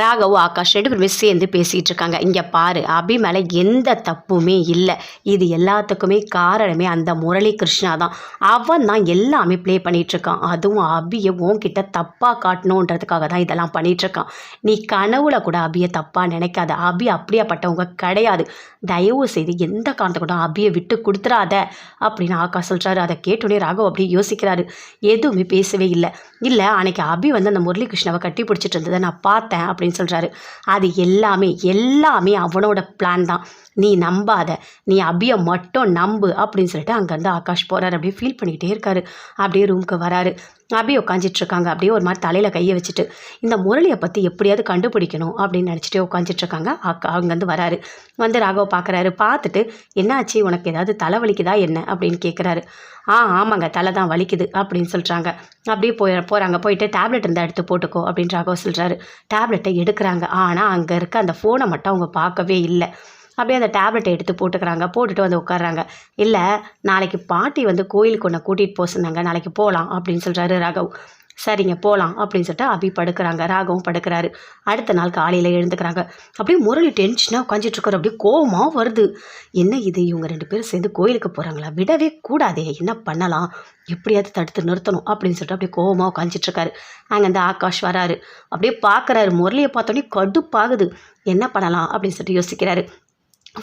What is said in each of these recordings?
ராகவ் ஆகாஷ் ரெண்டு பேருமே சேர்ந்து பேசிகிட்டு இருக்காங்க இங்கே பாரு அபி மேலே எந்த தப்புமே இல்லை. இது எல்லாத்துக்குமே காரணமே அந்த முரளி கிருஷ்ணா தான். அவன் தான் எல்லாமே ப்ளே பண்ணிகிட்ருக்கான் அதுவும் அபியை உன்கிட்ட தப்பாக காட்டணுன்றதுக்காக தான் இதெல்லாம் பண்ணிகிட்ருக்கான் நீ கனவுல கூட அபியை தப்பாக நினைக்காத. அபி அப்படியாப்பட்டவங்க கிடையாது. தயவு செய்து எந்த காரணத்தை கூட அபியை விட்டு கொடுத்துடாத அப்படின்னு ஆகாஷ் சொல்கிறாரு அதை கேட்டோடனே ராகவ் அப்படியே யோசிக்கிறாரு. எதுவுமே பேசவே இல்லை. இல்லை அன்னைக்கு அபி வந்து அந்த முரளி கிருஷ்ணாவை கட்டி பிடிச்சிட்டு இருந்ததை நான் பார்த்தேன் அப்படி அப்படின்னு சொல்கிறாரு அது எல்லாமே எல்லாமே அவனோட பிளான் தான். நீ நம்பாத நீ அபியை மட்டும் நம்பு அப்படின்னு சொல்லிட்டு அங்கேருந்து ஆகாஷ் போகிறாரு அப்படியே ஃபீல் பண்ணிக்கிட்டே இருக்காரு. அப்படியே ரூமுக்கு வராரு. அபி உட்காந்துட்ருக்காங்க அப்படியே ஒரு மாதிரி தலையில் கையை வச்சுட்டு இந்த முரளியை பற்றி எப்படியாவது கண்டுபிடிக்கணும் அப்படின்னு நினச்சிட்டே உட்காந்துட்ருக்காங்க அக்கா அங்கேருந்து வராரு. வந்து ராகவ பார்க்குறாரு பார்த்துட்டு என்னாச்சு? உனக்கு ஏதாவது தலை வலிக்குதா என்ன? அப்படின்னு கேட்குறாரு ஆ ஆமாங்க. தலை தான் வலிக்குது அப்படின்னு சொல்கிறாங்க அப்படியே போய் போகிறாங்க போயிட்டு டேப்லெட் இருந்தால் எடுத்து போட்டுக்கோ அப்படின்னு ராகவ சொல்கிறாரு டேப்லெட்டை எடுக்கிறாங்க. ஆனால் அங்கே இருக்க அந்த ஃபோனை மட்டும் அவங்க பார்க்கவே இல்லை. அப்படியே அந்த டேப்லெட்டை எடுத்து போட்டுக்கிறாங்க. போட்டுட்டு வந்து உட்காடுறாங்க இல்லை நாளைக்கு பாட்டி வந்து கோயிலுக்கு ஒன்று கூட்டிகிட்டு போக சொன்னாங்க. நாளைக்கு போகலாம் அப்படின்னு சொல்கிறாரு ராகவ். சரிங்க போகலாம் அப்படின்னு சொல்லிட்டு அபி படுக்கிறாங்க. ராகவும் படுக்கிறாரு. அடுத்த நாள் காலையில் எழுந்துக்கிறாங்க. அப்படியே முரளி டென்ஷனாக உட்காந்துட்டுருக்காரு அப்படியே கோவமாக வருது. என்ன இது? இவங்க ரெண்டு பேரும் சேர்ந்து கோயிலுக்கு போகிறாங்களா விடவே கூடாதே. என்ன பண்ணலாம்? எப்படியாவது தடுத்து நிறுத்தணும் அப்படின்னு சொல்லிட்டு அப்படியே கோவமாக உட்காந்துட்டுருக்காரு அங்கே இந்த ஆகாஷ் வராரு. அப்படியே பார்க்குறாரு முரளியை பார்த்தோன்னே கடுப்பாகுது. என்ன பண்ணலாம்? அப்படின்னு சொல்லிட்டு யோசிக்கிறாரு.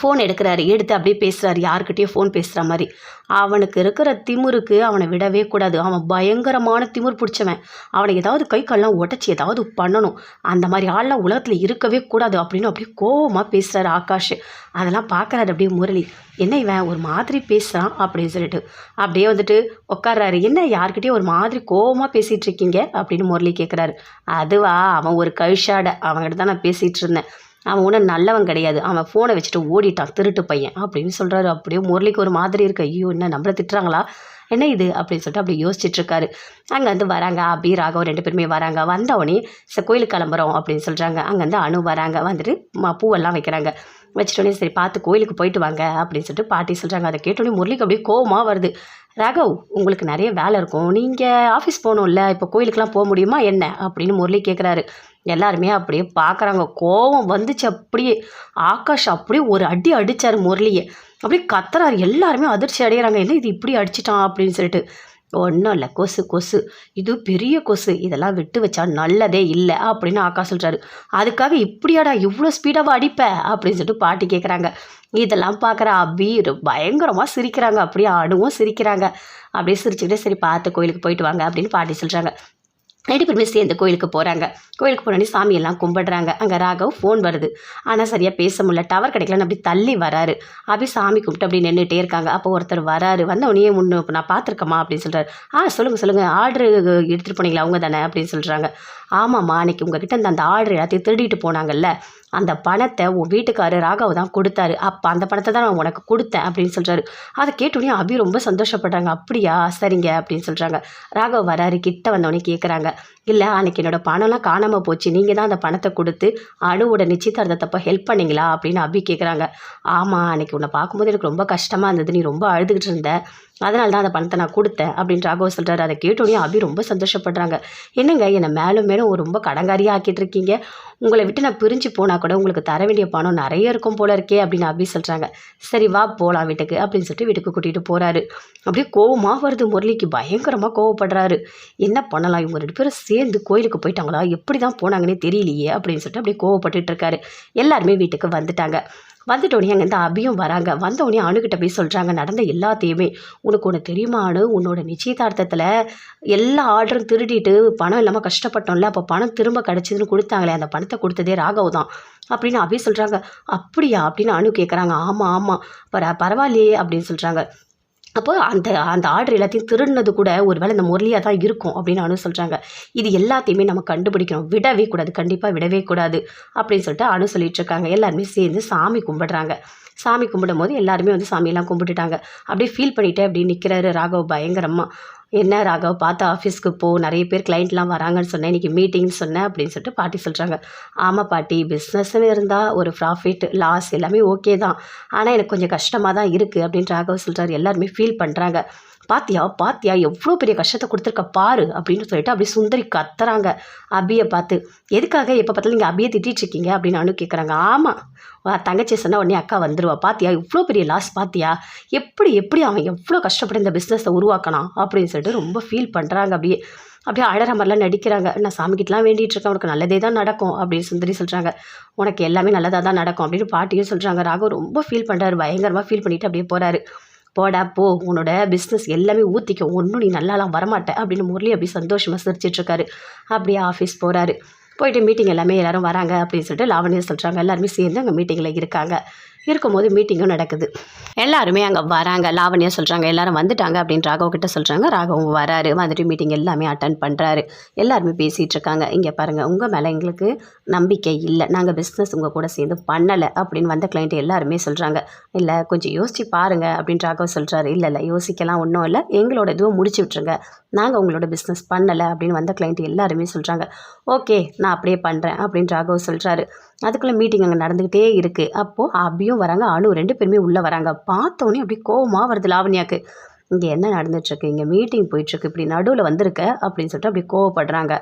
ஃபோன் எடுக்கிறாரு. எடுத்து அப்படியே பேசுகிறாரு யாருக்கிட்டேயும் ஃபோன் பேசுகிற மாதிரி. அவனுக்கு இருக்கிற திமுருக்கு அவனை விடவே கூடாது. அவன் பயங்கரமான திமுர் பிடிச்சவன். அவனை ஏதாவது கை கால்லாம் உடச்சி ஏதாவது பண்ணணும். அந்த மாதிரி ஆள்லாம் உலகத்தில் இருக்கவே கூடாது அப்படின்னு அப்படியே கோவமாக பேசுகிறாரு ஆகாஷ். அதெல்லாம் பார்க்குறாரு அப்படியே முரளி. என்ன இவன் ஒரு மாதிரி பேசுகிறான் அப்படின்னு சொல்லிட்டு. அப்படியே வந்துட்டு உட்கார்றாரு. என்ன யார்கிட்டயும் ஒரு மாதிரி கோவமாக பேசிகிட்டு இருக்கீங்க அப்படின்னு முரளி கேட்குறாரு அதுவா? அவன் ஒரு கழிஷாடை. அவன்கிட்ட தான் நான் பேசிகிட்டு இருந்தேன். அவன் ஒன்றும் நல்லவன் கிடையாது. அவன் ஃபோனை வச்சுட்டு ஓடிட்டான். திருட்டு பையன். அப்படின்னு சொல்கிறாரு அப்படியே முரளிக்கு ஒரு மாதிரி இருக்கு. ஐயோ என்ன நம்மளை திட்டுறாங்களா? என்ன இது? அப்படின்னு சொல்லிட்டு அப்படி யோசிச்சுட்ருக்காரு அங்கே வந்து வராங்க. அபி ராகவ் ரெண்டு பேருமே வராங்க. வந்தவொடனே ச கோயிலுக்கு கிளம்புறோம் அப்படின்னு சொல்கிறாங்க அங்கேருந்து அணு வராங்க. வந்துட்டு பூவெல்லாம் வைக்கிறாங்க. வச்சிட்டோடனே சரி பார்த்து கோயிலுக்கு போயிட்டு வாங்க அப்படின்னு சொல்லிட்டு பாட்டி சொல்கிறாங்க அதை கேட்டோடனே முரளிக்கு அப்படியே கோவமாக வருது. ராகவ் உங்களுக்கு நிறைய வேலை இருக்கும். நீங்கள் ஆஃபீஸ் போகணும்ல இப்போ கோயிலுக்கெலாம் போக முடியுமா என்ன? அப்படின்னு முரளி கேட்குறாரு எல்லாருமே அப்படியே பார்க்குறாங்க கோவம் வந்துச்சு அப்படியே. ஆகாஷ் அப்படியே ஒரு அடி அடித்தார் முரளியை. அப்படியே கத்துறாரு. எல்லாருமே அதிர்ச்சி அடைகிறாங்க என்ன இது இப்படி அடிச்சிட்டான் அப்படின்னு சொல்லிட்டு. ஒன்றும் இல்லை. கொசு கொசு. இது பெரிய கொசு. இதெல்லாம் விட்டு வச்சா நல்லதே இல்லை அப்படின்னு ஆக்கா சொல்கிறாரு அதுக்காக இப்படியாடா இவ்வளோ ஸ்பீடாக அடிப்ப அப்படின்னு சொல்லிட்டு பாட்டி கேட்குறாங்க இதெல்லாம் பார்க்குற அபி பயங்கரமாக சிரிக்கிறாங்க. அப்படியே அணுவும் சிரிக்கிறாங்க. அப்படியே சிரிச்சுக்கிட்டே சரி பார்த்து கோயிலுக்கு போயிட்டு வாங்க அப்படின்னு பாட்டி சொல்கிறாங்க ரெண்டு பேருமே சேர்ந்து கோயிலுக்கு போகிறாங்க கோயிலுக்கு போனோடனே சாமியெல்லாம் கும்பிடுறாங்க. அங்கே ராகவ் ஃபோன் வருது. ஆனால் சரியாக பேச முடியல. டவர் கிடைக்கலன்னு அப்படி தள்ளி வராரு. அப்படி சாமி கும்பிட்டு அப்படி நின்றுட்டே இருக்காங்க. அப்போ ஒருத்தர் வராரு. வந்த உடனே முன்னு இப்போ நான் பார்த்துருக்கேம்மா அப்படின்னு சொல்கிறாரு ஆ சொல்லுங்கள் சொல்லுங்கள் ஆர்டர் எடுத்துகிட்டு போனீங்களா? அவங்க தானே? அப்படின்னு சொல்கிறாங்க ஆமாம்மா அன்னைக்கு உங்ககிட்ட அந்த அந்த ஆர்டர் எல்லாத்தையும் திருடிட்டு போனாங்கல்ல. அந்த பணத்தை உன் வீட்டுக்காரர் ராகவ் தான் கொடுத்தாரு. அப்போ அந்த பணத்தை தான் நான் உனக்கு கொடுத்தேன் அப்படின்னு சொல்கிறாரு அதை கேட்டோடனே அபி ரொம்ப சந்தோஷப்படுறாங்க. அப்படியா? சரிங்க அப்படின்னு சொல்கிறாங்க ராகவ் வராரு. கிட்ட வந்தவொடனே கேட்குறாங்க இல்லை அன்னைக்கு என்னோட பணம்லாம் காணாமல் போச்சு. நீங்கள் தான் அந்த பணத்தை கொடுத்து அணுவோட நிச்சயதார்த்தத்தப்போ ஹெல்ப் பண்ணீங்களா? அப்படின்னு அபி கேட்குறாங்க ஆமாம் அன்னைக்கு உன்னை பார்க்கும்போது எனக்கு ரொம்ப கஷ்டமாக இருந்தது. நீ ரொம்ப அழுதுகிட்டு இருந்த. அதனால தான் அந்த பணத்தை நான் கொடுத்தேன் அப்படின்னு ராகவ் சொல்கிறாரு அதை கேட்டோடனே அபி ரொம்ப சந்தோஷப்படுறாங்க. என்னங்க என்னை மேலும் மேலும் ஒரு ரொம்ப கடங்காரியாக ஆக்கிட்டு இருக்கீங்க. உங்களை விட்டு நான் பிரிஞ்சு போனால் கூட உங்களுக்கு தர வேண்டிய பணம் நிறைய இருக்கும் போல இருக்கே அப்படின்னு அபி சொல்கிறாங்க சரி வா போகலாம் வீட்டுக்கு அப்படின்னு சொல்லிட்டு வீட்டுக்கு கூட்டிகிட்டு போகிறாரு அப்படியே கோவமாக வருது முரளிக்கு. பயங்கரமாக கோவப்படுறாரு. என்ன பண்ணலாம்? இவங்க ரெண்டு பேரும் சேர்ந்து கோயிலுக்கு போயிட்டாங்களா? எப்படி தான் போனாங்கன்னே தெரியலையே அப்படின்னு சொல்லிட்டு அப்படியே கோவப்பட்டுட்டு இருக்காரு. எல்லாருமே வீட்டுக்கு வந்துட்டாங்க. வந்துட்டோடனே அங்கேருந்து அபியும் வராங்க. வந்தோடனே அணுகிட்ட போய் சொல்கிறாங்க நடந்த எல்லாத்தையுமே உனக்கு ஒன்று தெரியுமா அணு உன்னோட நிச்சயதார்த்தத்தில் எல்லா ஆர்டரும் திருடிட்டு பணம் இல்லாமல் கஷ்டப்பட்டோம்ல அப்போ பணம் திரும்ப கிடச்சிதுன்னு கொடுத்தாங்களே அந்த பணத்தை கொடுத்ததே ராகவ் தான் அப்படின்னு அபி சொல்கிறாங்க அப்படியா? அப்படின்னு அணு கேட்குறாங்க ஆமாம் ஆமாம் பர பரவாயில்லையே அப்படின்னு சொல்கிறாங்க அப்போ அந்த அந்த ஆர்டர் எல்லாத்தையும் திருடினது கூட ஒருவேளை இந்த முரளியாக தான் இருக்கும் அப்படின்னு அனு சொல்கிறாங்க இது எல்லாத்தையுமே நம்ம கண்டுபிடிக்கணும். விடவே கூடாது. கண்டிப்பாக விடவே கூடாது அப்படின்னு சொல்லிட்டு அனு சொல்லிட்டு இருக்காங்க. எல்லாருமே சேர்ந்து சாமி கும்பிடுறாங்க. சாமி கும்பிடும் போது எல்லாருமே வந்து சாமியெல்லாம் கும்பிட்டுட்டாங்க. அப்படியே ஃபீல் பண்ணிட்டு அப்படியே நிற்கிறாரு ராகவ் பயங்கரமாக என்ன ராகவ் பார்த்து ஆஃபீஸ்க்கு போ நிறைய பேர் கிளைண்ட்லாம் வராங்கன்னு சொன்னேன் இன்றைக்கி மீட்டிங் சொன்னேன் அப்படின்னு சொல்லிட்டு பாட்டி சொல்கிறாங்க ஆமாம் பாட்டி பிஸ்னஸ்னு இருந்தால் ஒரு ப்ராஃபிட் லாஸ் எல்லாமே ஓகே தான். ஆனால் எனக்கு கொஞ்சம் கஷ்டமாக தான் இருக்குது அப்படின்னு ராகவ் சொல்கிறார் எல்லாருமே ஃபீல் பண்ணுறாங்க பாத்தியா பாத்தியா எவ்வளோ பெரிய கஷ்டத்தை கொடுத்துருக்க பாரு அப்படின்னு சொல்லிட்டு அப்படியே சுந்தரி கத்துறாங்க அபியை பார்த்து. எதுக்காக எப்போ பார்த்தாலும் நீங்கள் அபியை திட்டிகிட்டு இருக்கீங்க அப்படின்னு அனு கேட்குறாங்க ஆமாம் தங்கச்சி சொன்னால் உடனே அக்கா வந்துருவா. பாத்தியா இவ்வளோ பெரிய லாஸ் பாத்தியா? எப்படி எப்படி அவன் எவ்வளோ கஷ்டப்பட்டு இந்த பிஸ்னஸை உருவாக்கணும் அப்படின்னு சொல்லிட்டு ரொம்ப ஃபீல் பண்ணுறாங்க அப்படியே அப்படியே அழற மாதிரிலாம் நடிக்கிறாங்க. நான் சாமிக்கிட்டலாம் வேண்டிகிட்டு இருக்கேன் உனக்கு நல்லதே தான் நடக்கும் அப்படின்னு சுந்தரி சொல்கிறாங்க உனக்கு எல்லாமே நல்லதாக தான் நடக்கும் அப்படின்னு பாட்டியும் சொல்கிறாங்க ராகவ் ரொம்ப ஃபீல் பண்ணுறாரு பயங்கரமாக ஃபீல் பண்ணிட்டு அப்படியே போகிறாரு போடா போ. உன்னோட பிஸ்னஸ் எல்லாமே ஊற்றிக்க ஒன்றும் நீ நல்லாலாம் வரமாட்ட. அப்படின்னு முரளி அப்படி சந்தோஷமாக சிரிச்சிட்ருக்காரு. அப்படியே ஆஃபீஸ் போகிறாரு போயிட்டு மீட்டிங் எல்லாமே எல்லாரும் வராங்க அப்படின்னு சொல்லிட்டு லாவணியை சொல்கிறாங்க எல்லாருமே சேர்ந்து அங்கே மீட்டிங்கில் இருக்காங்க. இருக்கும்போது மீட்டிங்கும் நடக்குது. எல்லாருமே அங்கே வராங்க. லாவணியாக சொல்கிறாங்க எல்லாரும் வந்துட்டாங்க அப்படின்னு ராகவ் கிட்ட சொல்கிறாங்க ராகவும் வராரு. வந்துட்டு மீட்டிங் எல்லாமே அட்டன் பண்ணுறாரு எல்லாருமே பேசிகிட்டு இருக்காங்க. இங்கே பாருங்கள் உங்கள் மேலே எங்களுக்கு நம்பிக்கை இல்லை. நாங்கள் பிஸ்னஸ் உங்கள் கூட சேர்ந்து பண்ணலை அப்படின்னு வந்த கிளைண்ட் எல்லாருமே சொல்கிறாங்க இல்லை கொஞ்சம் யோசிச்சு பாருங்கள் அப்படின்னு ராகவ் சொல்கிறாரு இல்லை இல்லை யோசிக்கலாம் ஒன்றும் இல்லை. எங்களோட இதுவும் முடிச்சு விட்ருங்க நாங்கள் உங்களோட பிஸ்னஸ் பண்ணலை அப்படின்னு வந்த கிளைண்ட் எல்லாருமே சொல்கிறாங்க ஓகே நான் அப்படியே பண்ணுறேன் அப்படின்னு ராகவ் சொல்கிறாரு அதுக்குள்ளே மீட்டிங் அங்கே நடந்துக்கிட்டே இருக்குது அப்போது அபியும் வராங்க அனு ரெண்டு பேருமே உள்ளே வராங்க. பார்த்தோன்னே அப்படி கோவமாக வருது லாவண்யாக்கு. இங்கே என்ன நடந்துட்டுருக்கு? இங்கே மீட்டிங் போயிட்டுருக்கு. இப்படி நடுவில் வந்திருக்க அப்படின்னு சொல்லிட்டு அப்படி கோவப்படுறாங்க.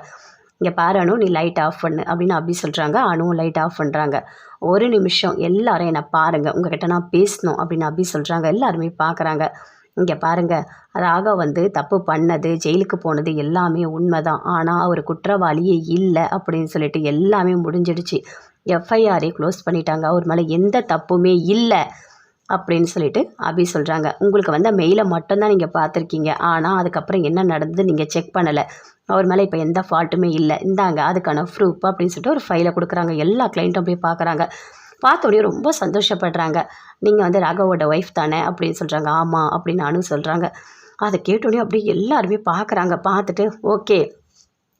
இங்கே பாரு அனு நீ லைட் ஆஃப் பண்ணு அப்படின்னு அபி சொல்கிறாங்க அணுவும் லைட் ஆஃப் பண்ணுறாங்க ஒரு நிமிஷம் எல்லாரும் என்னை பாருங்கள் உங்ககிட்ட நான் பேசணும் அப்படின்னு அபி சொல்கிறாங்க எல்லாருமே பார்க்குறாங்க இங்கே பாருங்க ராகவ் வந்து தப்பு பண்ணது ஜெயிலுக்கு போனது எல்லாமே உண்மைதான். ஆனால் அவர் குற்றவாளியே இல்லை அப்படின்னு சொல்லிட்டு எல்லாமே முடிஞ்சிடுச்சு. எஃப்ஐஆரே க்ளோஸ் பண்ணிட்டாங்க. அவர் மேலே எந்த தப்புமே இல்லை அப்படின்னு சொல்லிட்டு அபி சொல்கிறாங்க உங்களுக்கு வந்த மெயிலை மட்டும்தான் நீங்கள் பார்த்துருக்கீங்க. ஆனால் அதுக்கப்புறம் என்ன நடந்தது நீங்கள் செக் பண்ணலை. அவர் மேலே இப்போ எந்த ஃபால்ட்டுமே இல்லை. இந்தாங்க அதுக்கான ப்ரூஃப் அப்படின்னு சொல்லிட்டு ஒரு ஃபைலை கொடுக்குறாங்க. எல்லா கிளைண்ட்டும் போய் பார்க்குறாங்க. பார்த்தோடனே ரொம்ப சந்தோஷப்படுறாங்க. நீங்கள் வந்து ராகவோட ஒய்ஃப் தானே? அப்படின்னு சொல்கிறாங்க ஆமாம் அப்படின்னு நானும் சொல்கிறாங்க அதை கேட்டோடனே அப்படியே எல்லாருமே பார்க்குறாங்க. பார்த்துட்டு ஓகே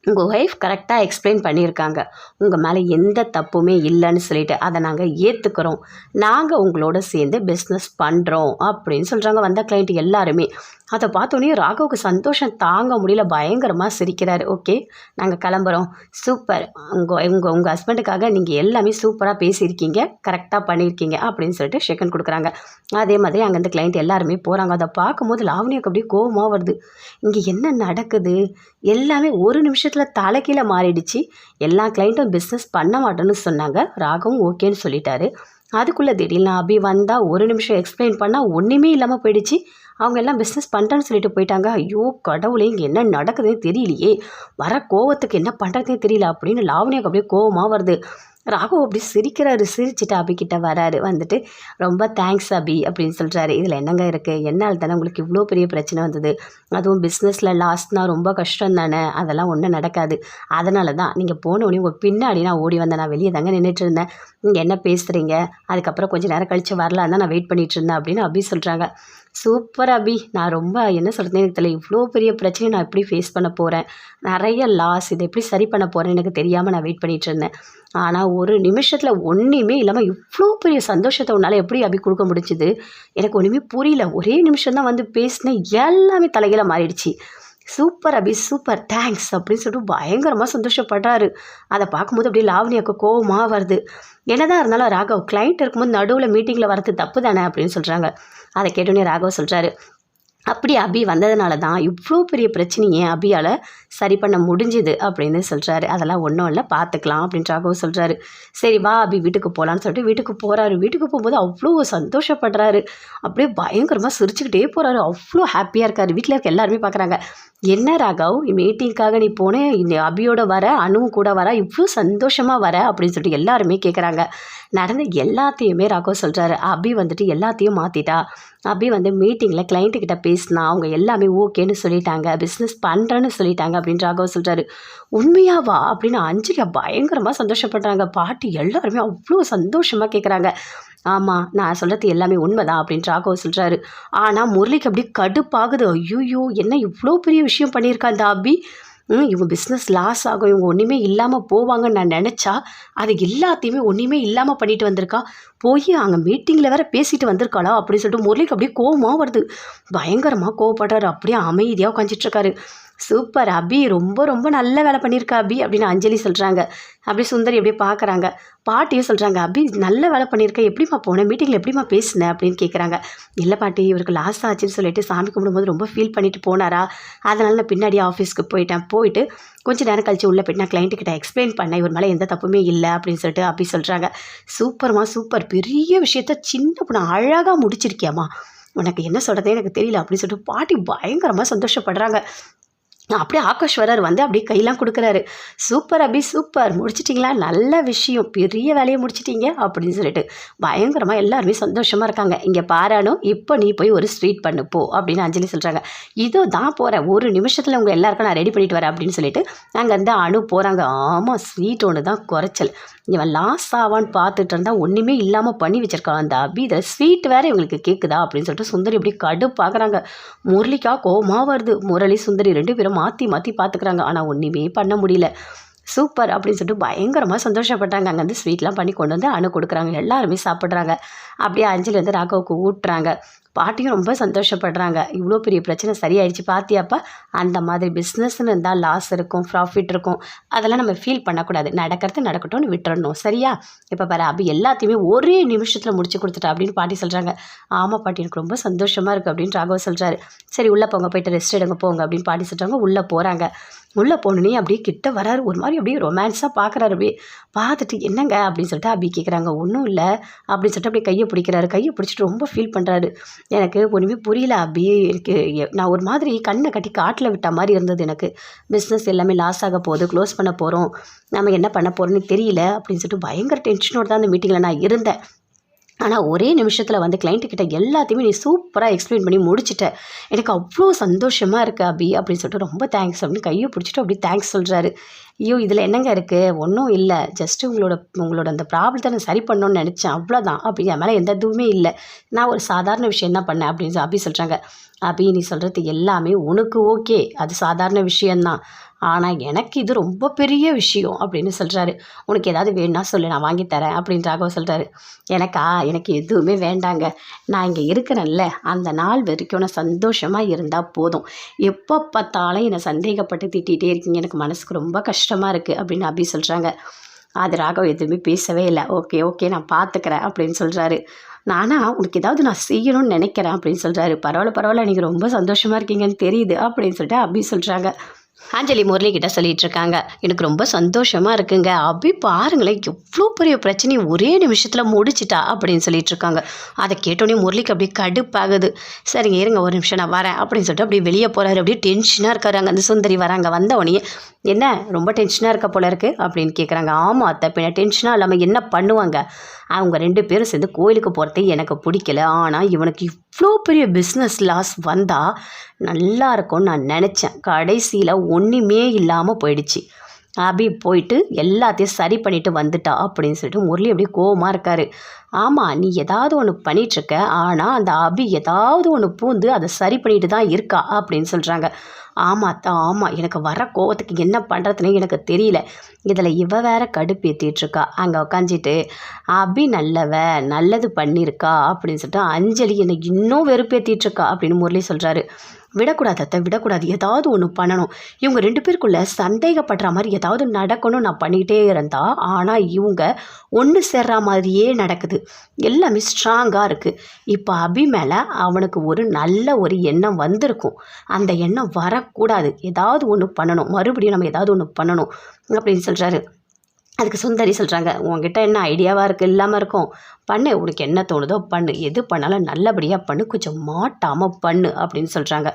உங்கள் ஒய்ஃப் கரெக்டாக எக்ஸ்பிளைன் பண்ணியிருக்காங்க. உங்கள் மேலே எந்த தப்புமே இல்லைன்னு சொல்லிட்டு அதை நாங்கள் ஏற்றுக்கிறோம் நாங்கள் உங்களோட சேர்ந்து பிஸ்னஸ் பண்ணுறோம் அப்படின்னு சொல்கிறாங்க வந்த கிளைண்ட் எல்லாருமே. அதை பார்த்தோன்னே ராகவுக்கு சந்தோஷம் தாங்க முடியல பயங்கரமாக சிரிக்கிறாரு. ஓகே நாங்கள் கிளம்புறோம். சூப்பர். உங்கள் உங்கள் உங்கள் ஹஸ்பண்டுக்காக நீங்கள் எல்லாமே சூப்பராக பேசியிருக்கீங்க. கரெக்டாக பண்ணியிருக்கீங்க அப்படின்னு சொல்லிட்டு ஷெக்கன் கொடுக்குறாங்க. அதே மாதிரி அங்கேருந்து கிளைண்ட் எல்லாருமே போகிறாங்க அதை பார்க்கும்போது லாவணியாக்கு அப்படியே கோபமாக வருது. இங்கே என்ன நடக்குது? எல்லாமே ஒரு நிமிஷத்தில் தலைக்கீழே மாறிடுச்சு. எல்லா கிளைண்ட்டும் பிஸ்னஸ் பண்ண மாட்டேன்னு சொன்னாங்க. ராகவும் ஓகேன்னு சொல்லிட்டாரு. அதுக்குள்ளே திடீர்னு அபி வந்தால் ஒரு நிமிஷம் எக்ஸ்பிளைன் பண்ணால் ஒன்றுமே இல்லாமல் போயிடுச்சு. அவங்க எல்லாம் பிஸ்னஸ் பண்ணுறேன்னு சொல்லிட்டு போயிட்டாங்க. ஐயோ கடவுளே இங்கே என்ன நடக்குதுன்னு தெரியலையே. வர கோவத்துக்கு என்ன பண்ணுறதுனே தெரியல அப்படின்னு லாவணியாக்கு அப்படியே கோவமாக வருது. ராகவ் அப்படி சிரிக்கிறாரு. சிரிச்சுட்டு அபிக்கிட்ட வராரு. வந்துட்டு ரொம்ப தேங்க்ஸ் அபி அப்படின்னு சொல்கிறாரு இதில் என்னங்க இருக்குது என்னால் தானே உங்களுக்கு இவ்வளோ பெரிய பிரச்சனை வந்தது? அதுவும் பிஸ்னஸில் லாஸ்ட்னால் ரொம்ப கஷ்டம் தானே? அதெல்லாம் ஒன்றும் நடக்காது. அதனால தான் நீங்கள் போனோடனே உங்கள் பின்னாடி நான் ஓடி வந்தேன். நான் வெளியே தாங்க நின்றுட்டு இருந்தேன். நீங்கள் என்ன பேசுகிறீங்க அதுக்கப்புறம் கொஞ்சம் நேரம் கழித்து வரலான்னு தான் நான் வெயிட் பண்ணிகிட்டு இருந்தேன் அப்படின்னு அபி சொல்கிறாங்க சூப்பர் அபி. நான் ரொம்ப என்ன சொல்கிறேன்னு எனக்கு தெரியல. இவ்வளோ பெரிய பிரச்சனையை நான் எப்படி ஃபேஸ் பண்ண போகிறேன் நிறைய லாஸ் இதை எப்படி சரி பண்ண போகிறேன்னு எனக்கு தெரியாமல் நான் வெயிட் பண்ணிகிட்டு இருந்தேன். ஆனால் ஒரு நிமிஷத்தில் ஒன்றுமே இல்லாமல் இவ்வளோ பெரிய சந்தோஷத்தை உன்னால் எப்படி அபி கொடுக்க முடிஞ்சுது? எனக்கு ஒன்றுமே புரியல. ஒரே நிமிஷம் தான் வந்து பேசினேன். எல்லாமே தலைகீழ மாறிடுச்சு. சூப்பர் அபி சூப்பர் தேங்க்ஸ் அப்படின்னு சொல்லிட்டு பயங்கரமாக சந்தோஷப்படுறாரு. அதை பார்க்கும்போது அப்படியே லாவணியாக்கு கோவமாக வருது. என்னதான் இருந்தாலும் ராகவ் கிளைண்ட் இருக்கும்போது நடுவில் மீட்டிங்கில் வரது தப்பு தானே அப்படின்னு சொல்கிறாங்க அதை கேட்டோன்னே ராகவ் சொல்கிறாரு அப்படி அபி வந்ததுனால தான் இவ்வளோ பெரிய பிரச்சனையை அபியால் சரி பண்ண முடிஞ்சுது அப்படின்னு சொல்கிறாரு அதெல்லாம் ஒன்றும் இல்லை பார்த்துக்கலாம் அப்படின்னு ராகவ் சொல்கிறாரு சரி வா அபி வீட்டுக்கு போகலான்னு சொல்லிட்டு வீட்டுக்கு போகிறாரு வீட்டுக்கு போகும்போது அவ்வளோ சந்தோஷப்படுறாரு. அப்படியே பயங்கரமாக சிரிச்சுக்கிட்டே போகிறாரு அவ்வளோ ஹாப்பியாக இருக்கார். வீட்டில் இருக்க எல்லாருமே பார்க்குறாங்க என்ன ராகவ் மீட்டிங்க்காக நீ போனேன் இந்த அபியோட வர அணுவும் கூட வர இவ்வளோ சந்தோஷமாக வர அப்படின்னு சொல்லிட்டு எல்லாருமே கேட்குறாங்க நடந்த எல்லாத்தையுமே ராகவ் சொல்கிறாரு அபி வந்துட்டு எல்லாத்தையும் மாற்றிட்டா அபி வந்து மீட்டிங்கில் கிளைண்ட்டுக்கிட்ட பேசினா அவங்க எல்லாமே ஓகேன்னு சொல்லிட்டாங்க. பிஸ்னஸ் பண்ணுறேன்னு சொல்லிட்டாங்க. அப்படின்னு ராகவ சொல்கிறாரு உண்மையாவா? அப்படின்னு அஞ்சலியா பயங்கரமாக சந்தோஷப்படுறாங்க. பாட்டி எல்லாருமே அவ்வளோ சந்தோஷமாக கேட்குறாங்க ஆமாம் நான் சொல்கிறது எல்லாமே உண்மைதான் அப்படின்னு ராகவ் சொல்கிறாரு ஆனால் முரளிக்கு அப்படி கடுப்பாகுது. ஐயோ என்ன இவ்வளோ பெரிய விஷயம் பண்ணியிருக்கா இந்த அபி ம் இவங்க பிஸ்னஸ் லாஸ் ஆகும். இவங்க ஒன்றுமே இல்லாமல் போவாங்கன்னு நான் நினச்சா அது எல்லாத்தையுமே ஒன்றுமே இல்லாமல் பண்ணிட்டு வந்திருக்கா. போய் அங்கே மீட்டிங்கில் வேற பேசிட்டு வந்திருக்காளா? அப்படின்னு சொல்லிட்டு முரளிக்கு அப்படியே கோவமாக வருது. பயங்கரமாக கோவப்படுறாரு. அப்படியே அமைதியாக உட்காந்துட்ருக்காரு சூப்பர் அபி ரொம்ப ரொம்ப நல்ல வேலை பண்ணியிருக்கா அபி அப்படின்னு அஞ்சலி சொல்கிறாங்க அப்படி சுந்தரி அப்படியே பார்க்குறாங்க. பாட்டியும் சொல்கிறாங்க அபி நல்ல வேலை பண்ணியிருக்க எப்படிம்மா போனேன் மீட்டிங்கில் எப்படிம்மா பேசினேன் அப்படின்னு கேட்குறாங்க இல்லை பாட்டி இவருக்கு லாஸ் ஆச்சுன்னு சொல்லிட்டு சாமி கும்பிடும்போது ரொம்ப ஃபீல் பண்ணிட்டு போனாரா? அதனால நான் பின்னாடி ஆஃபீஸ்க்கு போயிட்டேன். போயிட்டு கொஞ்சம் நேரம் கழிச்சு உள்ளே போயிட்டு நான் கிளைண்ட்டுக்கிட்ட எக்ஸ்பிளைன் பண்ணேன் இவர் மேலே எந்த தப்புமே இல்லை அப்படின்னு சொல்லிட்டு அப்படி சொல்கிறாங்க சூப்பர்மா சூப்பர். பெரிய விஷயத்த சின்ன பொண்ணு அழகாக முடிச்சிருக்கியாம்மா. உனக்கு என்ன சொல்கிறதே எனக்கு தெரியல அப்படின்னு சொல்லிட்டு பாட்டி பயங்கரமாக சந்தோஷப்படுறாங்க. அப்படியே ஆகாஷ்வரர் வந்து அப்படியே கையெல்லாம் கொடுக்குறாரு. Super Abhi super. முடிச்சிட்டிங்களா? நல்ல விஷயம். பெரிய வேலையை முடிச்சிட்டீங்க அப்படின்னு சொல்லிட்டு பயங்கரமாக எல்லாருமே சந்தோஷமாக இருக்காங்க. இங்கே பாரானும் இப்போ நீ போய் ஒரு ஸ்வீட் பண்ணு போ அப்படின்னு அஞ்சலி சொல்கிறாங்க இதோ தான் போகிறேன் ஒரு நிமிஷத்தில் உங்கள் எல்லாருக்கும் நான் ரெடி பண்ணிட்டு வரேன் அப்படின்னு சொல்லிட்டு அங்கேருந்து அணு போகிறாங்க ஆமாம் ஸ்வீட் ஒன்று தான் குறைச்சல். இவன் லாஸ் ஆவான்னு பார்த்துட்டு இருந்தால் ஒன்றுமே இல்லாமல் பண்ணி வச்சிருக்கான். அந்த அபி இதில் ஸ்வீட் வேறு இவங்களுக்கு கேட்குதா அப்படின்னு சொல்லிட்டு சுந்தரி இப்படி கடு பார்க்குறாங்க முரளிக்கா கோமா வருது. முரளி சுந்தரி ரெண்டு பேரும் மாற்றி மாற்றி பார்த்துக்குறாங்க ஆனால் ஒன்றுமே பண்ண முடியல. சூப்பர் அப்படின்னு சொல்லிட்டு பயங்கரமாக சந்தோஷப்பட்டாங்க. அங்கே வந்து ஸ்வீட்லாம் பண்ணி கொண்டு வந்து அணு கொடுக்குறாங்க. எல்லாருமே சாப்பிட்றாங்க. அப்படியே அஞ்சலி வந்து ஊட்டுறாங்க. பாட்டியும் ரொம்ப சந்தோஷப்படுறாங்க. இவ்வளோ பெரிய பிரச்சனை சரியாயிடுச்சு பார்த்தியாப்பா அந்த மாதிரி பிஸ்னஸ்னு இருந்தால் லாஸ் இருக்கும் ப்ராஃபிட் இருக்கும். அதெல்லாம் நம்ம ஃபீல் பண்ணக்கூடாது. நடக்கிறது நடக்கட்டும்னு விட்டுறணும். சரியா? இப்போ பாரு அபி எல்லாத்தையுமே ஒரே நிமிஷத்தில் முடிச்சு கொடுத்துட்டா அப்படின்னு பாட்டி சொல்கிறாங்க ஆமாம் பாட்டி எனக்கு ரொம்ப சந்தோஷமாக இருக்குது அப்படின்னு ராகவ் சொல்கிறாரு சரி உள்ளே போங்க போயிட்டு ரெஸ்ட் எடுங்க போங்க அப்படின்னு பாட்டி சொல்கிறாங்க உள்ளே போகிறாங்க உள்ளே போனோன்னே அப்படியே கிட்ட வராரு. ஒரு மாதிரி அப்படியே ரொமான்ஸாக பார்க்குறாரு அப்படியே பார்த்துட்டு என்னங்க அப்படின்னு சொல்லிட்டு அபி கேட்குறாங்க ஒன்றும் இல்லை அப்படின்னு சொல்லிட்டு அப்படியே கையை பிடிக்கிறாரு. கையை பிடிச்சிட்டு ரொம்ப ஃபீல் பண்ணுறாரு எனக்கு ஒன்றுமே புரியல அபி எனக்கு நான் ஒரு மாதிரி கண்ணை கட்டி காட்டில் விட்ட மாதிரி இருந்தது எனக்கு. பிஸ்னஸ் எல்லாமே லாஸ் ஆக போகுது க்ளோஸ் பண்ண போகிறோம் நம்ம என்ன பண்ண போகிறோன்னு தெரியல அப்படின்னு சொல்லிட்டு பயங்கர டென்ஷனோட தான் அந்த மீட்டிங்கில் நான் இருந்தேன். ஆனால் ஒரே நிமிஷத்தில் வந்து கிளைண்ட்டுக்கிட்ட எல்லாத்தையுமே நீ சூப்பராக எக்ஸ்பிளைன் பண்ணி முடிச்சிட்ட. எனக்கு அவ்வளோ சந்தோஷமாக இருக்குது அபி அப்படின்னு சொல்லிட்டு ரொம்ப தேங்க்ஸ் அப்படின்னு கையை பிடிச்சிட்டு அப்படி தேங்க்ஸ் சொல்கிறாரு ஐயோ இதில் என்னங்க இருக்குது ஒன்றும் இல்லை. ஜஸ்ட்டு உங்களோட உங்களோட அந்த ப்ராப்ளத்தை நான் சரி பண்ணணும்னு நினச்சேன். அவ்வளோதான் அப்படி என் மேலே எந்த இதுவுமே இல்லை. நான் ஒரு சாதாரண விஷயம் தான் பண்ணேன் அப்படின்னு சொல்லி அபி சொல்கிறாங்க அபி நீ சொல்கிறது எல்லாமே உனக்கு ஓகே அது சாதாரண விஷயந்தான் ஆனால் எனக்கு இது ரொம்ப பெரிய விஷயம் அப்படின்னு சொல்கிறாரு உனக்கு ஏதாவது வேணும்னா சொல்லு நான் வாங்கி தரேன் அப்படின்னு ராகவ சொல்கிறாரு எனக்கா? எனக்கு எதுவுமே வேண்டாங்க. நான் இங்கே இருக்கிறேன்ல. அந்த நாள் வரைக்கும் நான் சந்தோஷமாக இருந்தால் போதும். எப்போ பார்த்தாலும் என்னை சந்தேகப்பட்டு திட்டிகிட்டே இருக்கீங்க. எனக்கு மனசுக்கு ரொம்ப கஷ்டமாக இருக்குது அப்படின்னு அபி சொல்கிறாங்க அது ராகவ் எதுவுமே பேசவே இல்லை. ஓகே ஓகே நான் பார்த்துக்கிறேன் அப்படின்னு சொல்கிறாரு நானா உனக்கு ஏதாவது நான் செய்யணும்னு நினைக்கிறேன் அப்படின்னு சொல்கிறாரு பரவாயில்ல பரவாயில்ல. நீங்கள் ரொம்ப சந்தோஷமாக இருக்கீங்கன்னு தெரியுது அப்படின்னு சொல்லிட்டு அப்படி சொல்கிறாங்க அஞ்சலி முரளிக்கிட்ட சொல்லிட்டு இருக்காங்க எனக்கு ரொம்ப சந்தோஷமா இருக்குங்க. அபி பாருங்களேன் எவ்வளோ பெரிய பிரச்சனையை ஒரே நிமிஷத்தில் முடிச்சிட்டா அப்படின்னு சொல்லிட்டு இருக்காங்க அதை கேட்டோடனே முரளிக்கு அப்படியே கடுப்பாகுது. சரிங்க இருங்க ஒரு நிமிஷம் நான் வரேன் அப்படின்னு சொல்லிட்டு அப்படியே வெளியே போறாரு. அப்படியே டென்ஷனாக இருக்காரு. அங்கே அந்த சுந்தரி வராங்க வந்த உடனே என்ன ரொம்ப டென்ஷனாக இருக்க போல இருக்கு? அப்படின்னு கேட்குறாங்க ஆமாம் அத்தை பின்ன டென்ஷனாக இல்லாமல் என்ன பண்ணுவாங்க? அவங்க ரெண்டு பேரும் சேர்ந்து கோயிலுக்கு போகிறதே எனக்கு பிடிக்கல. ஆனால் இவனுக்கு இவ்வளோ பெரிய பிஸ்னஸ் லாஸ் வந்தால் நல்லா இருக்கும்னு நான் நினச்சேன். கடைசியில் ஒன்றுமே இல்லாமல் போயிடுச்சு. அபி போயிட்டு எல்லாத்தையும் சரி பண்ணிட்டு வந்துட்டா அப்படின்னு சொல்லிட்டு முரளி அப்படியே கோவமாக இருக்கார். ஆமாம் நீ ஏதாவது ஒன்று பண்ணிகிட்ருக்க ஆனால் அந்த அபி ஏதாவது ஒன்று பூந்து அதை சரி பண்ணிட்டு தான் இருக்கா அப்படின்னு சொல்கிறாங்க ஆமாம் தான் ஆமாம் எனக்கு வர கோவத்துக்கு என்ன பண்ணுறதுன்னு எனக்கு தெரியல. இதில் இவ வேற கடுப்பு ஏற்றிட்டுருக்கா அங்கே உக்காஞ்சிட்டு அபி நல்லவ நல்லது பண்ணியிருக்கா அப்படின்னு சொல்லிட்டு அஞ்சலி என்னை இன்னும் வெறுப்பேற்றிட்டு இருக்கா அப்படின்னு முரளி சொல்கிறாரு விடக்கூடாது அத்தை விடக்கூடாது. ஏதாவது ஒன்று பண்ணணும். இவங்க ரெண்டு பேருக்குள்ளே சந்தேகப்படுற மாதிரி ஏதாவது நடக்கணும் நான் பண்ணிக்கிட்டே இருந்தா ஆனால் இவங்க ஒன்று சேர்ற மாதிரியே நடக்குது. எல்லாமே ஸ்ட்ராங்காக இருக்குது இப்போ அபி மேலே அவனுக்கு ஒரு நல்ல ஒரு எண்ணம் வந்திருக்கும். அந்த எண்ணம் வரக்கூடாது. ஏதாவது ஒன்று பண்ணணும். மறுபடியும் நம்ம ஏதாவது ஒன்று பண்ணணும் அப்படின்னு சொல்கிறாரு அதுக்கு சுந்தரி சொல்கிறாங்க உங்ககிட்ட என்ன ஐடியாவாக இருக்குது இல்லாமல் இருக்கும். பண்ணு. உனக்கு என்ன தோணுதோ பண்ணு. எது பண்ணாலும் நல்லபடியாக பண்ணு. கொஞ்சம் மாட்டாமல் பண்ணு. அப்படின்னு சொல்கிறாங்க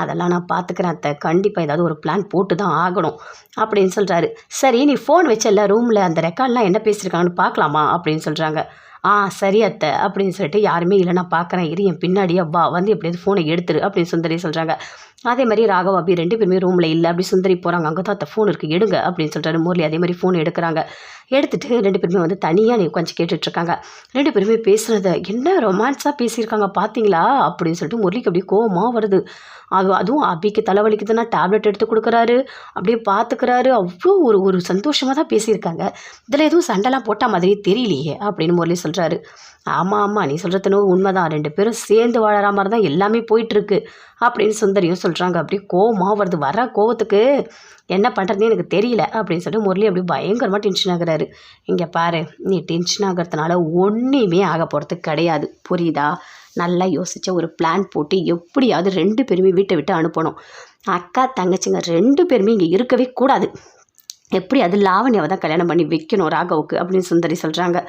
அதெல்லாம் நான் பார்த்துக்கிறேன் அத்தை. கண்டிப்பாக ஏதாவது ஒரு பிளான் போட்டு தான் ஆகணும். அப்படின்னு சொல்கிறாரு சரி நீ ஃபோன் வச்சல ரூமில் அந்த ரெக்கார்ட்லாம் என்ன பேசியிருக்காங்கன்னு பார்க்கலாமா அப்படின்னு சொல்கிறாங்க ஆ சரி அத்தை அப்படின்னு சொல்லிட்டு யாருமே இல்லை நான் பார்க்குறேன் இரு என் பின்னாடியே வா வந்து எப்படியாவது ஃபோனை எடுத்துரு அப்படின்னு சுந்தரி சொல்கிறாங்க அதே மாதிரி ராகவ் அபி ரெண்டு பேருமே ரூமில் இல்லை அப்படி சுந்தரி போகிறாங்க அங்கே தான் அத்தை ஃபோன் இருக்குது எடுங்க அப்படின்னு சொல்கிறாரு முரளி அதே மாதிரி ஃபோன் எடுக்கிறாங்க. எடுத்துகிட்டு ரெண்டு பேருமே வந்து தனியாக நீ உட்காந்து கேட்டுட்ருக்காங்க. ரெண்டு பேருமே பேசுகிறத என்ன ரொமான்ஸாக பேசியிருக்காங்க பார்த்தீங்களா அப்படின்னு சொல்லிட்டு முரளிக்கு அப்படியே கோவமாக வருது. அது அதுவும் அபிக்கு தலைவலிக்குதுன்னா டேப்லெட் எடுத்து கொடுக்குறாரு அப்படியே பார்த்துக்கிறாரு அவ்வளோ ஒரு ஒரு சந்தோஷமாக தான் பேசியிருக்காங்க. இதில் எதுவும் சண்டைலாம் போட்ட மாதிரியே தெரியலையே அப்படின்னு முரளி சொல்கிறாரு ஆமாம் ஆமாம் நீ சொல்கிறதுனோ உண்மைதான். ரெண்டு பேரும் சேர்ந்து வாழற மாதிரி தான் எல்லாமே போயிட்டுருக்கு அப்படின்னு சுந்தரியும் சொல்கிறாங்க அப்படியே கோவமாக வருது. வர கோவத்துக்கு என்ன பண்ணுறதுன்னு எனக்கு தெரியல அப்படின்னு சொல்லிட்டு முரளி அப்படியே பயங்கரமாக டென்ஷன் ஆகுறாரு. இங்கே பாரு நீ டென்ஷன் ஆகிறதுனால ஒன்றுமே ஆக போகிறதுக்கு கிடையாது. புரியுதா? நல்லா யோசித்த ஒரு பிளான் போட்டு எப்படியாவது ரெண்டு பேருமே வீட்டை விட்டு அனுப்பணும். அக்கா தங்கச்சிங்க ரெண்டு பேருமே இங்கே இருக்கவே கூடாது. எப்படி அது லாவண்யாவை தான் கல்யாணம் பண்ணி வைக்கணும் ராகவுக்கு அப்படின்னு சுந்தரி சொல்கிறாங்க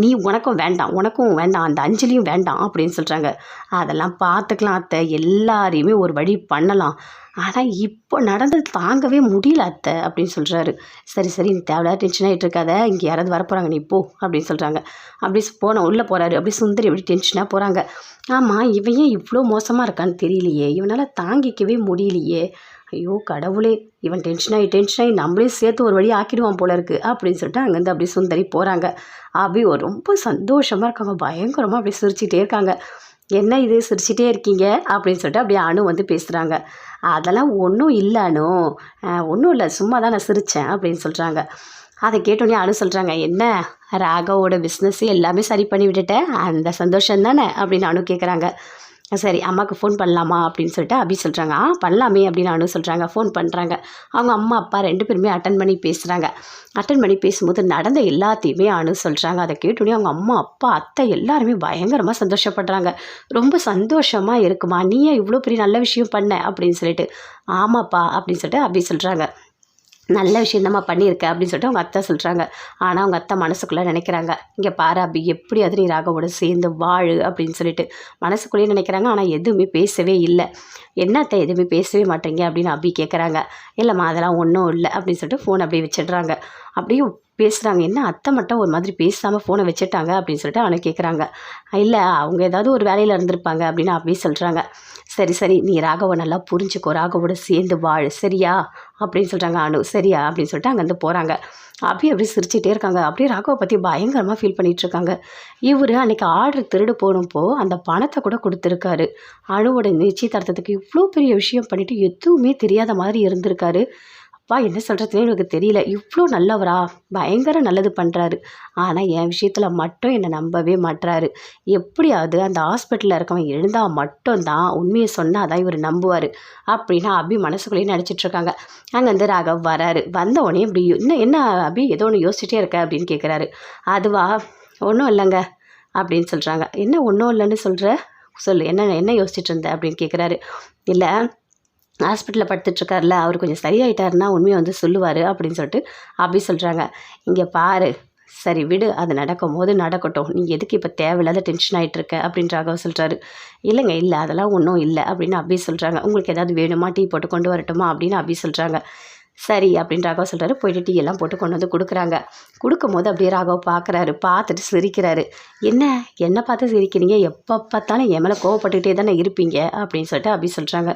நீ உனக்கும் வேண்டாம் உனக்கும் வேண்டாம் அந்த அஞ்சலியும் வேண்டாம் அப்படின்னு சொல்கிறாங்க அதெல்லாம் பார்த்துக்கலாம் அத்தை எல்லாரையுமே ஒரு வழி பண்ணலாம். ஆனால் இப்போ நடந்தது தாங்கவே முடியல அத்தை அப்படின்னு சொல்கிறாரு சரி சரி நீ தேவையில்லாத டென்ஷன் ஆகிட்டு இருக்காத இங்கே யாராவது வரப்போகிறாங்க நீ போ அப்படின்னு சொல்கிறாங்க அப்படி போன உள்ளே போகிறாரு அப்படி சுந்தரி அப்படி டென்ஷனாக போகிறாங்க ஆமாம் இவன் ஏன் இவ்வளோ மோசமாக இருக்கான்னு தெரியலையே. இவனால் தாங்கிக்கவே முடியலையே. ஐயோ கடவுளே இவன் டென்ஷன் ஆகி டென்ஷன் ஆகி நம்மளையும் சேர்த்து ஒரு வழி ஆக்கிடுவான் போல இருக்குது அப்படின்னு சொல்லிட்டு அங்கேருந்து அப்படியே சுந்தரி போகிறாங்க அபி ஒரு ரொம்ப சந்தோஷமாக இருக்காங்க. பயங்கரமாக அப்படியே சிரிச்சிட்டே இருக்காங்க. என்ன இது? சிரிச்சிட்டே இருக்கீங்க? அப்படின்னு சொல்லிட்டு அப்படியே அணு வந்து பேசுகிறாங்க அதெல்லாம் ஒன்றும் இல்லை அணு ஒன்றும் இல்லை. சும்மா தான் நான் சிரித்தேன் அப்படின்னு சொல்கிறாங்க அதை கேட்டோன்னே அனு சொல்கிறாங்க என்ன? ராகவோட பிஸ்னஸ் எல்லாமே சரி பண்ணி விட்டுட்டேன் அந்த சந்தோஷம் தானே அப்படின்னு அனு கேட்குறாங்க சரி அம்மாவுக்கு ஃபோன் பண்ணலாமா அப்படின்னு சொல்லிட்டு அபி சொல்கிறாங்க ஆ பண்ணலாமே அப்படின்னு அனு சொல்கிறாங்க ஃபோன் பண்ணுறாங்க அவங்க அம்மா அப்பா ரெண்டு பேருமே அட்டன் பண்ணி பேசுகிறாங்க அட்டன் பண்ணி பேசும்போது நடந்த எல்லாத்தையுமே அனு சொல்கிறாங்க அதை கேட்டோடனே அவங்க அம்மா அப்பா அத்தை எல்லாருமே பயங்கரமாக சந்தோஷப்படுறாங்க. ரொம்ப சந்தோஷமாக இருக்குமா? நீ ஏன் இவ்வளோ பெரிய நல்ல விஷயம் பண்ண? அப்படின்னு சொல்லிட்டு ஆமாப்பா அப்படின்னு சொல்லிட்டு அபி சொல்கிறாங்க நல்ல விஷயம் தான் பண்ணியிருக்க அப்படின்னு சொல்லிட்டு அவங்க அத்தை சொல்கிறாங்க ஆனால் அவங்க அத்தை மனசுக்குள்ளே நினைக்கிறாங்க. இங்கே பாரு அப்படி எப்படியாவது நீ ராகவோட சேர்ந்து வாழு அப்படின்னு சொல்லிட்டு மனசுக்குள்ளேயே நினைக்கிறாங்க. ஆனால் எதுவுமே பேசவே இல்லை. என்ன அத்தை எதுவுமே பேசவே மாட்டேங்க? அப்படின்னு அபி கேட்குறாங்க இல்லைம்மா அதெல்லாம் ஒன்றும் இல்லை. அப்படின்னு சொல்லிட்டு ஃபோன் அப்படியே வச்சிடுறாங்க. அப்படியே பேசுகிறாங்க என்ன அத்தை மட்டும் ஒரு மாதிரி பேசாமல் ஃபோனை வச்சுட்டாங்க? அப்படின்னு சொல்லிட்டு அவனை கேட்குறாங்க இல்லை அவங்க ஏதாவது ஒரு வேலையில் இருந்திருப்பாங்க அப்படின்னு அப்படியே சொல்கிறாங்க சரி சரி நீ ராகவை நல்லா புரிஞ்சுக்கோ. ராகவோட சேர்ந்து வாழ். சரியா? அப்படின்னு சொல்கிறாங்க அனு. சரியா? அப்படின்னு சொல்லிட்டு அங்கேருந்து போகிறாங்க அப்படியே அப்படியே சிரிச்சிட்டே இருக்காங்க. அப்படியே ராகவை பற்றி பயங்கரமாக ஃபீல் பண்ணிகிட்டு இருக்காங்க. இவர் அன்றைக்கி ஆர்டர் திருடு போனப்போ அந்த பணத்தை கூட கொடுத்துருக்காரு. அணுவோட நிச்சயதார்த்தத்துக்கு இவ்வளோ பெரிய விஷயம் பண்ணிவிட்டு எதுவுமே தெரியாத மாதிரி இருந்திருக்காரு. அப்பா என்ன சொல்கிறதுனே எனக்கு தெரியல. இவ்வளோ நல்லவரா. பயங்கர நல்லது பண்ணுறாரு ஆனால் என் விஷயத்தில் மட்டும் என்னை நம்பவே மாட்டுறாரு எப்படியாவது அந்த ஹாஸ்பிட்டலில் இருக்கவன் எழுந்தால் மட்டும்தான் உண்மையை சொன்னால் தான் இவர் நம்புவார். அப்படின்னு அபி மனசுக்குள்ளேயே நினச்சிட்ருக்காங்க அங்கேருந்து ராகவ் வராரு. வந்த உடனே இப்படி என்ன என்ன அபி? ஏதோ ஒன்று யோசிச்சிட்டே இருக்க? அப்படின்னு கேட்குறாரு அதுவா? ஒன்றும் இல்லைங்க. அப்படின்னு சொல்கிறாங்க என்ன ஒன்றும் இல்லைன்னு சொல்கிற சொல்லு. என்ன என்ன யோசிச்சுட்டு இருந்த? அப்படின்னு கேட்குறாரு இல்லை ஹாஸ்பிட்டலில் படுத்துட்ருக்கார்ல அவர் கொஞ்சம் சரியாயிட்டாருன்னா உண்மையை வந்து சொல்லுவார் அப்படின்னு சொல்லிட்டு அப்படி சொல்கிறாங்க இங்கே பாரு சரி விடு அது நடக்கும் போது நடக்கட்டும். நீ எதுக்கு இப்போ தேவையில்லாத டென்ஷன் ஆகிட்டு இருக்க அப்படின்றாக சொல்கிறாரு இல்லைங்க இல்லை அதெல்லாம் ஒன்றும் இல்லை அப்படின்னு அப்படி சொல்கிறாங்க உங்களுக்கு ஏதாவது வேணுமா டீ போட்டு கொண்டு வரட்டுமா அப்படின்னு அப்படி சொல்கிறாங்க சரி அப்படின்னு ராகவ் சொல்கிறாரு போயிட்டு டீ எல்லாம் போட்டு கொண்டு வந்து கொடுக்குறாங்க. கொடுக்கும்போது அப்படியே ராகவ் பார்க்குறாரு பார்த்துட்டு சிரிக்கிறாரு. என்ன என்ன பார்த்து சிரிக்கிறீங்க? எப்போ பார்த்தாலும் என் மேலே கோவப்பட்டுக்கிட்டே தானே இருப்பீங்க அப்படின்னு சொல்லிட்டு அப்படி சொல்கிறாங்க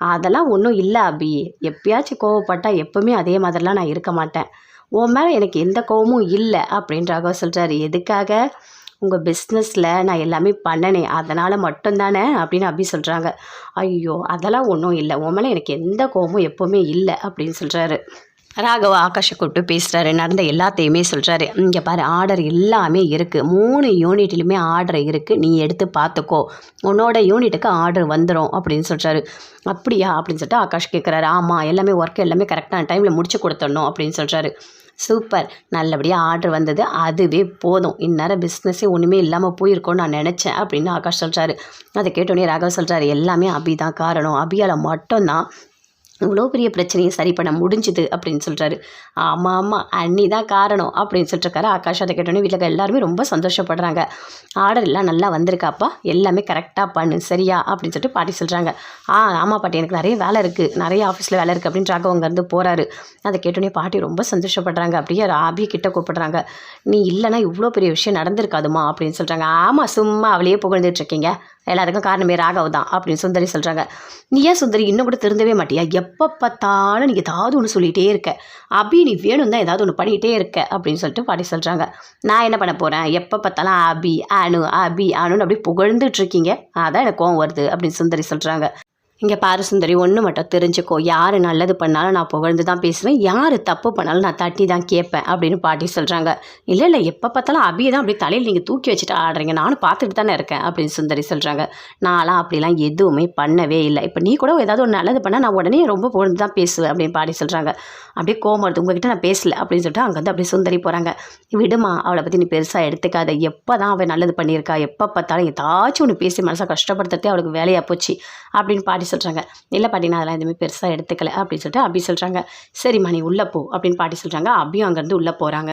அதெல்லாம் ஒன்றும் இல்லை அபி. எப்பயாச்சும் கோவப்பட்டால் எப்போவுமே அதே மாதிரிலாம் நான் இருக்க மாட்டேன். உன் மேலே எனக்கு எந்த கோவமும் இல்லை அப்படின்றாக சொல்கிறாரு எதுக்காக? உங்கள் பிஸ்னஸில் நான் எல்லாமே பண்ணனே அதனால் மட்டும்தானே அப்படின்னு அபி சொல்கிறாங்க ஐயோ அதெல்லாம் ஒன்றும் இல்லை. உன் மேலே எனக்கு எந்த கோவமும் எப்போவுமே இல்லை அப்படின்னு சொல்கிறாரு ராகவா ஆகாஷை கூப்பிட்டு பேசுகிறாரு நடந்த எல்லாத்தையுமே சொல்கிறாரு இங்கே பாரு ஆர்டர் எல்லாமே இருக்குது மூணு யூனிட்லையுமே ஆர்டர் இருக்குது நீ எடுத்து பார்த்துக்கோ உன்னோட யூனிட்டுக்கு ஆர்டர் வந்துடும் அப்படின்னு சொல்கிறாரு அப்படியா? அப்படின்னு சொல்லிட்டு ஆகாஷ் கேட்குறாரு ஆமாம் எல்லாமே ஒர்க் எல்லாமே கரெக்டான டைமில் முடிச்சு கொடுத்துடணும் அப்படின்னு சொல்கிறாரு சூப்பர் நல்லபடியாக ஆர்டர் வந்தது. அதுவே போதும். இந்நேரம் பிஸ்னஸே ஒன்றுமே இல்லாமல் போயிருக்கோன்னு நான் நினச்சேன் அப்படின்னு ஆகாஷ் சொல்கிறாரு அதை கேட்டோன்னே ராகவ் சொல்கிறாரு எல்லாமே அபி தான் காரணம். அபியால் மட்டும்தான் இவ்வளோ பெரிய பிரச்சனையை சரி பண்ண முடிஞ்சுது அப்படின்னு சொல்கிறாரு ஆமாம் ஆமாம் அண்ணி தான் காரணம் அப்படின்னு சொல்லிட்டுருக்காரு. ஆகாஷ் அதை கேட்டோன்னே வீட்டில் எல்லாருமே ரொம்ப சந்தோஷப்படுறாங்க. ஆர்டர் எல்லாம் நல்லா வந்திருக்காப்பா? எல்லாமே கரெக்டாக பண்ணு சரியா? அப்படின்னு சொல்லிட்டு பாட்டி சொல்கிறாங்க ஆ ஆமாம் பாட்டி எனக்கு நிறைய வேலை இருக்குது நிறைய ஆஃபீஸில் வேலை இருக்குது அப்படின்னு ராகவ் அங்கேருந்து போகிறாரு அதை கேட்டோன்னே பாட்டி ரொம்ப சந்தோஷப்படுறாங்க. அப்படியே ஆபியை கிட்ட கூப்பிடுறாங்க. நீ இல்லைன்னா இவ்வளோ பெரிய விஷயம் நடந்திருக்காதுமா அப்படின்னு சொல்கிறாங்க ஆமாம் சும்மா அவளையே புகழ்ந்துட்டுருக்கீங்க எல்லாத்துக்கும் காரணமே ராகவ் தான் அப்படின்னு சுந்தரி சொல்கிறாங்க நீ ஏன் சுந்தரி இன்னும் கூட திருந்தவே மாட்டியா? எப்போ பார்த்தாலும் நீ ஏதாவது ஒன்று சொல்லிகிட்டே இருக்க. அபி நீ வேணும் தான் ஏதாவது ஒன்று பண்ணிகிட்டே இருக்க அப்படின்னு சொல்லிட்டு பாட்டி சொல்கிறாங்க நான் என்ன பண்ண போகிறேன் எப்போ பார்த்தாலும் அபி அனு அபி அனுன்னு அப்படியே புகழ்ந்துட்டு இருக்கீங்க. அதான் எனக்கு கோவம் வருது அப்படின்னு சுந்தரி சொல்கிறாங்க இங்கே பாரு சுந்தரி ஒன்று மட்டும் தெரிஞ்சுக்கோ. யார் நல்லது பண்ணாலும் நான் புகழ்ந்து தான் பேசுவேன். யார் தப்பு பண்ணாலும் நான் தட்டி தான் கேட்பேன் அப்படின்னு பாட்டி சொல்கிறாங்க இல்லை இல்லை எப்போ பார்த்தாலும் அபியை தான் அப்படி தலையில் நீங்கள் தூக்கி வச்சுட்டு ஆடுறீங்க. நானும் பார்த்துட்டு தானே இருக்கேன் அப்படின்னு சுந்தரி சொல்கிறாங்க நான்லாம் அப்படிலாம் எதுவுமே பண்ணவே இல்லை. இப்போ நீ கூட ஏதாவது ஒரு நல்லது பண்ணால் நான் உடனே ரொம்ப புகழ்ந்து தான் பேசுவேன் அப்படின்னு பாட்டி சொல்கிறாங்க அப்படியே கோவம் உங்ககிட்ட நான் பேசல அப்படின்னு சொல்லிட்டு அங்கே வந்து அப்படியே சுந்தரி போகிறாங்க விடுமா அவளை பற்றி நீ பெருசாக எடுத்துக்காத. எப்போ தான் அவள் நல்லது பண்ணியிருக்கா? எப்போ பார்த்தாலும் ஏதாச்சும் ஒன்று பேசி மனசை கஷ்டப்படுத்துறதே அவளுக்கு வேலையாக போச்சு அப்படின்னு பாட்டி சொல்கிறாங்க இல்லை பாட்டி நான் அதெல்லாம் எதுவுமே பெருசாக எடுத்துக்கல அப்படின்னு சொல்லிட்டு அபி சொல்கிறாங்க சரிம்மா நீ உள்ளே போ அப்படின்னு பாட்டி சொல்கிறாங்க அபியும் அங்கேருந்து உள்ளே போகிறாங்க